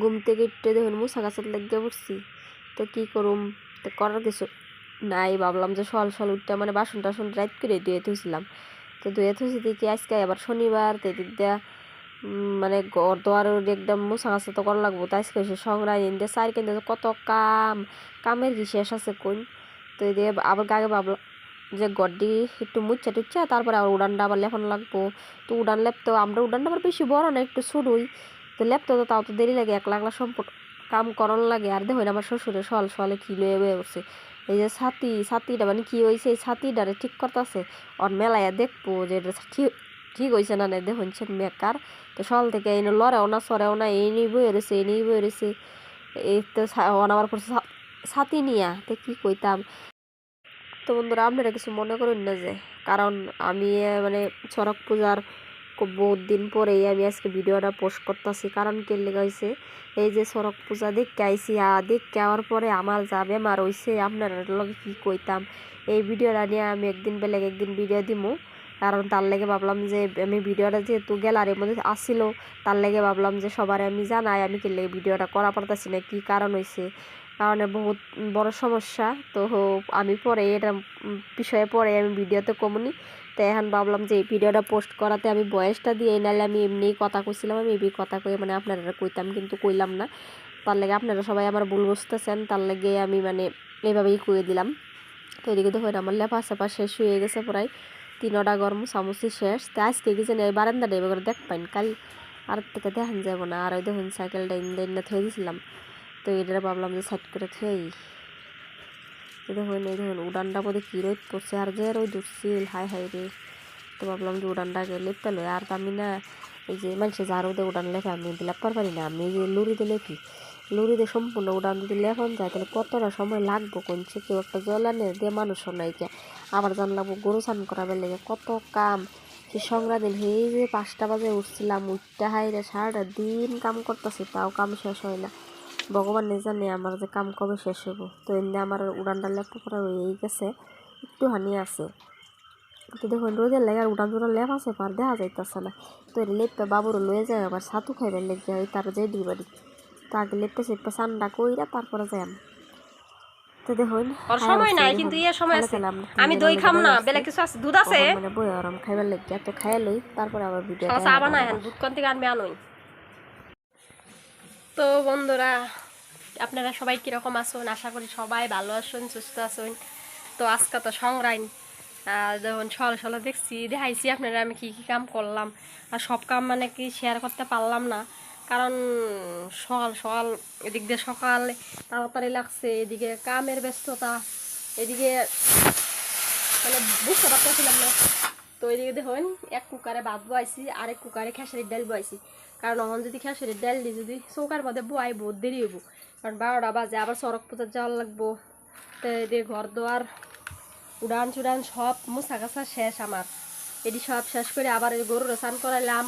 ঘুম থেকে উঠতে দেখুন মুসা গাছের লেগে পড়ছি। তো কী করুম? তো করার কিছু নাই, ভাবলাম যে সল সল উঠতে মানে বাসন টাসন রাইত করে ধুয়ে থুইছিলাম। তো ধুয়ে থুইছি দেখি আজকে আবার শনিবার, তো দিয়া মানে ঘর দোয়ার একদম মুসা গাছে তো করা লাগবো। তো আজকে সে সংগ্রাম ইন্দে চার কেন্দ্রে কত কাম, কামের কি শেষ আছে কোন তো এদিকে আবার গাগে ভাবলাম যে গড্ডি একটু মুচ্ছা টুচ্ছা, তারপরে আবার উড়ানটা আবার লেফানো লাগবো। তো উড়ান লেপ, তো আমরা উড়ানটা আবার বেশি বড় না, একটু শুরুই তো লেপ তো তাও তো দেরি লাগে এক লাখ লাখ সম্পর্ক কাম করন লাগে। আর দেখুন আমার শ্বশুরে সল সলে কি লয়ে বয়ে উঠছে এই যে ছাতি, ছাতিটা মানে কি হয়েছে এই ছাতিটারে ঠিক করতেছে। অন মেলায় দেখব যে এটা ঠিক ঠিক হয়েছে না দেখুন সে মেকার তো সল থেকে এই লড়েও না, সরেও না, এই নিয়ে বয়ে রয়েছে এই নিয়ে বয়ে রয়েছে এই তো আমার পর ছাতি নিয়া। তো কি কইতাম? তো বন্ধুরা, আপনারা কিছু মনে করুন না যে, কারণ আমি মানে চড়ক পূজার বহুত দিন পরেই আমি আজকে ভিডিওটা পোস্ট করতেছি। কারণ কে লেগে হয়েছে এই যে চড়ক পূজা আইসি আ, দেখতে আওয়ার পরে আমার যা বেমার হয়েছে আপনারা লগে কি কইতাম? এই ভিডিওটা নিয়ে আমি একদিন বেলেগ একদিন ভিডিও দিমু। কারণ তার লেগে ভাবলাম যে, আমি ভিডিওটা যেহেতু গ্যালারির মধ্যে আসছিল তার লেগে ভাবলাম যে সবার আমি জানাই, আমি কি ভিডিওটা করা পারতাছি না, কি কারণ হয়েছে কারণে বহুত বড় সমস্যা। তো আমি পরে এটা বিষয়ে পরে আমি ভিডিওতে কমুনি। তো এখন ভাবলাম যে এই ভিডিওটা পোস্ট করাতে আমি বয়সটা দিয়ে নাহলে আমি এমনিই কথা কইছিলাম, আমি এই কথা কই মানে আপনারা কইতাম কিন্তু কইলাম না। তার লেগে আপনারা সবাই আমার ভুল বুঝতেছেন, তার লেগে আমি মানে এইভাবেই কয়ে দিলাম। তো এদিকে তো দেখুন আমার লেপা সেপা শেষ হয়ে গেছে প্রায় তিনটা গরম চামচি শেষ। তো আজকে জানি এই বারান্দাটা এবার দেখ পাইন, কাল আর থেকে দেখান যাব না। আর ওই দেখুন সাইকেলটা ইন্দা ইন্দা থয়ে দিয়েছিলাম তো এটা ভাবলাম যে সাইড করে খেয়েই দেখুন, এই দেখুন, উড়ানটা বোধ কী রোদ পড়ছে আর যে রোদ উঠছিল হাই হাই রে। তো ভাবলাম যে উড়ানটাকে লেপতে লয় আর তো আমি না, এই যে মানুষের যা রোদে উড়ান লেপে আমি লেপার পারি না। আমি যে লুরিতে লেপি লুরিতে সম্পূর্ণ উড়ান যদি লেখন যায়, তাহলে কতটা সময় লাগবো কোনছে কেউ একটা জলানে দিয়ে মানুষও নাই কে? আবার জান লাগবো গরু স্নান করাবে লেগে কত কাম। সে সংগ্রামী এই যে পাঁচটা বাজে উঠছিলাম, উঠতে হাইরে সারাটা দিন কাম করতেছি, তাও কাম শেষ হয় না। ভগবান নে জানে আমার যে কাম কবে শেষ হব তো এমনি আমার উড়ানটা লেপা করা হয়েই গেছে একটু হানি আছে। তো দেখুন রোদের লেগে আর উড়ান জোড়া লেপ আছে পার দেখা যাইতেছে না। তো লেপটা বাবুর লয়ে যায় আবার ছাতু খাইবার লেগে ওই তার যে বাড়ি। তো আগে লেপটা সেপটা চান্ডা কইরা তারপরে যাই তো দেখুন ওর সময় নাই কিন্তু ইয়ে সময় আছে। আমি দই খাম না বেলে কিছু আছে দুধ আছে? মানে বই আরাম খাইবার লেগে তো খাই লই তারপরে আবার ভিডিও চা বানাই হ্যাঁ দুধ কোন থেকে আনবে আনোই। তো বন্ধুরা, আপনারা সবাই কীরকম আসুন আশা করি সবাই ভালো আসুন সুস্থ আছেন। তো আজকে তো সংগ্রাম। আর যখন সকাল সকাল দেখছি, দেখাইছি আপনারা আমি কি কি কাম করলাম। আর সব কাম মানে কি শেয়ার করতে পারলাম না। কারণ সকাল সকাল এদিক দিয়ে সকাল, তাড়াতাড়ি লাগছে, এদিকে কামের ব্যস্ততা, এদিকে মানে বুঝতে পারতেছিলাম না। তো এদিকে দেখুন, এক কুকারে ভাত আর এক কুকারে খেসারির ডাল বয়াইছি। কারণ এখন যদি খেসারির ডাল দিই যদি চৌকার মধ্যে বয়াই, বহুত দেরি হইব। কারণ বারোটা বাজে, আবার সড়ক পূজার যাওয়ার লাগবো। তো এদিকে ঘর দোয়ার, উড়ান চুড়ান সব মুছা কাছা শেষ আমার। এটি সব শেষ করে আবার এই গরুর স্নান করাইলাম।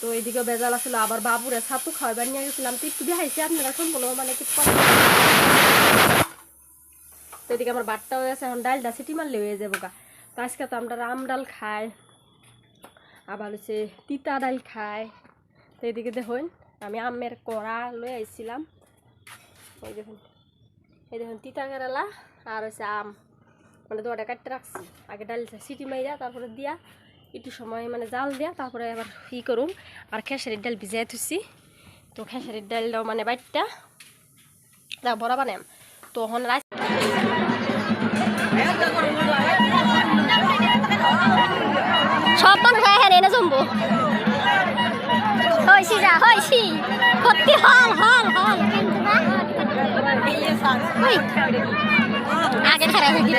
তো এদিকে বেজাল আসলে আবার বাবুরে ছাতু খাওয়াবার নিয়ে গেছিলাম। তো একটু দেখাইছি আপনারা, সম্পূর্ণ মানে কি তো এদিকে আমার বাটটা হয়ে গেছে, এখন ডালটা সিটি মারলে হয়ে যাব গা। তো আজকে তো আমরা রাম ডাল খাই, আবার হচ্ছে তিতা ডাল খাই। তো এদিকে দেখুন, আমি আমের কড়া লয়ে আইছিলাম। এই দেখুন এই দেখুন তিতা কেরালা আর হচ্ছে আম। মানে দোয়াটা কাটতে রাখছি। আগে ডালটা সিটি মাইরা, তারপরে দিয়া একটু সময় মানে জাল দিয়া তারপরে আবার ই করুম। আর খেসারির ডাল ভিজাই থুছি তো খেসারির ডালটাও মানে বাইটটা বড়া বানাম। তো এখন রাইস যা হয়েছি। সত্যি হল হল হল আগে ছেড়ে হয়ে দিল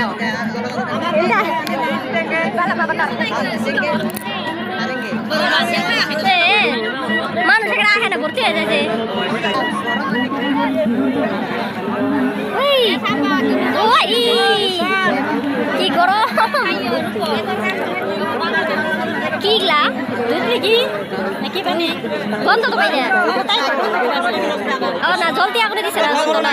মানুষ এখানে আহে না হয়ে যাচ্ছে। কি করো কিগলা দুধ নাকি? বন্ধ তো ও না, জলদি আগুনে দিছে না বন্ধ না।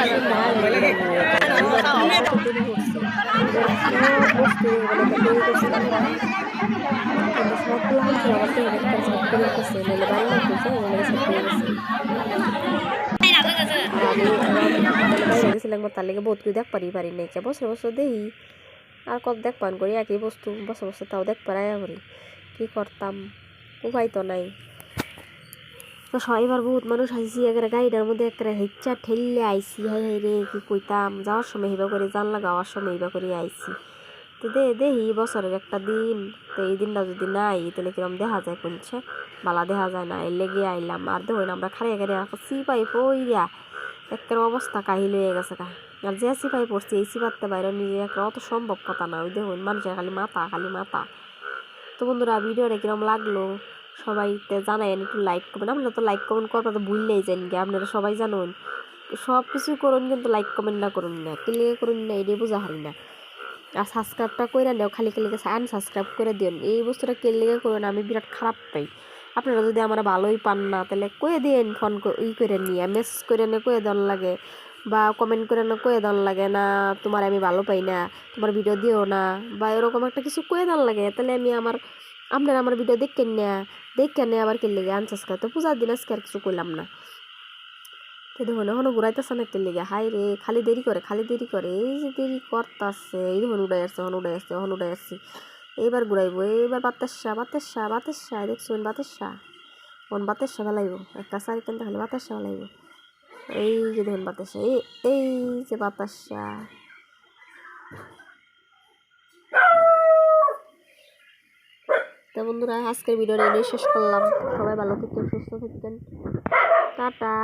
তার লেগে বহুত কিছু দেখ পারি পারি নাই। কে বছর বছর দেখি আর কত দেখ পান করি একই বস্তু বছর বছর তাও দেখ পারাইয়া করি কী করতাম উপায় তো নাই। তো সবাইবার বহুত মানুষ আইসি একেবারে গাড়িটার মধ্যে একেবারে হেচ্চা ঠেললে আইসি হাই হাই রে, কি কইতাম? যাওয়ার সময় হিবা করে জানলা গাওয়ার সময় হিবা করে আইসি তো দে, দেহি, বছরের একটা দিন। তো এই দিনটা যদি নাই, তাহলে কিরম দেখা যায় কোনছে বালা দেখা যায় না লেগে আইলাম। আর দেখুন আমরা খাড়িয়া খাড়িয়া সিপাই পইরা একের অবস্থা কাহিল হয়ে গেছে কা আর যে সিপাই পড়ছে, এই সিপাতে বাইরে নিজে একটা অত সম্ভব কথা না। ওই দেখুন, মানুষের খালি মাথা খালি মাথা। তো বন্ধুরা, ভিডিওটা কিরম লাগল? সবাই জানাই একটু লাইক করবেন। আপনারা তো লাইক কমেন্ট করবা তো ভুললেই যান গে আপনারা সবাই জানুন। সব কিছু করুন কিন্তু লাইক কমেন্ট না করুন না কেলে করুন না, এটাই বোঝা হারি না। আর সাবস্ক্রাইবটা করে নেও, খালি খালি আনসাবস্ক্রাইব করে দিন এই বস্তুটা কেলে করুন, আমি বিরাট খারাপ পাই আপনারা যদি আমার ভালোই পান না, তাহলে কয়ে দিন ফোন ই করে নিয়ে মেসেজ করে নিয়ে কয়ে দেন লাগে। বা কমেন্ট করে না কয়ে দেন লাগে, না, তোমার আমি ভালো পাই না, তোমার ভিডিও দিও না, বা এরকম একটা কিছু কয়ে দেন লাগে। তাহলে আমি আমার আপনারা আমার ভিডিও দেখেন না দেখেন না আবার কেলে আনসাবস্ক্রাইব তো পূজার দিন আজকে আর কিছু করলাম না। তো দেখুন, এখনও ঘুরাইতেছে না কেলে হাই রে, খালি দেরি করে, খালি দেরি করে। এই যে দেরি করতেছে, এই দেখুন উড়াই আসছে, এখন উড়াই আসছে, এখন উড়াই আসছি। এইবার ঘুরাইবো, এইবার বাতাসা বাতাসা বাতাসা, দেখছুন বাতাসা? কোন বাতাসা ফেলাইব? একটা সারি কেন তাহলে বাতাসা ফেলাইব। এই যে দেখুন বাতাসা, এই এই যে বাতাসা। তো বন্ধুরা আজকের ভিডিওটা শেষ করলাম। সবাই ভালো থাকতেন সুস্থ থাকতেন টাটা।